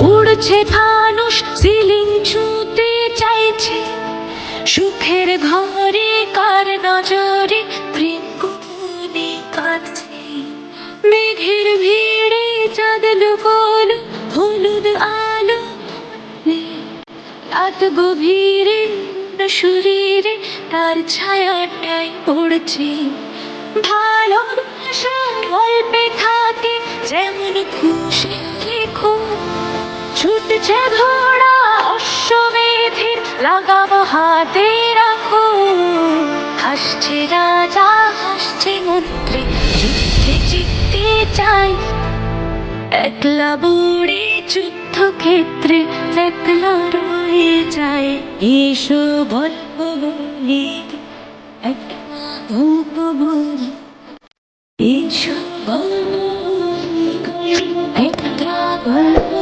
পুড়ছে ফানুষ ceiling ছুঁতে চাইছে। সুখের ঘরে কার নজরে প্রেমকুনি কাঁদছে। মেঘের ভিড়ে চাঁদ লুকোলো হলুদ আলো রাত গভীরে শরীরে তার ছায়াটাই পড়ছে। ভালোবাসা গল্পে থাকে, যেমন খুশি ছুটছে ঘোড়া অশ্বমেধের লাগাম হাতে রাখো। হাসছে রাজা, হাসছে মন্ত্রী, জিততে জিততে চাই। একলা বুড়ি যুদ্ধক্ষেত্রে একলা রয়ে যায়। এসো গল্প বলি একটা গল্প বলি এসো গল্প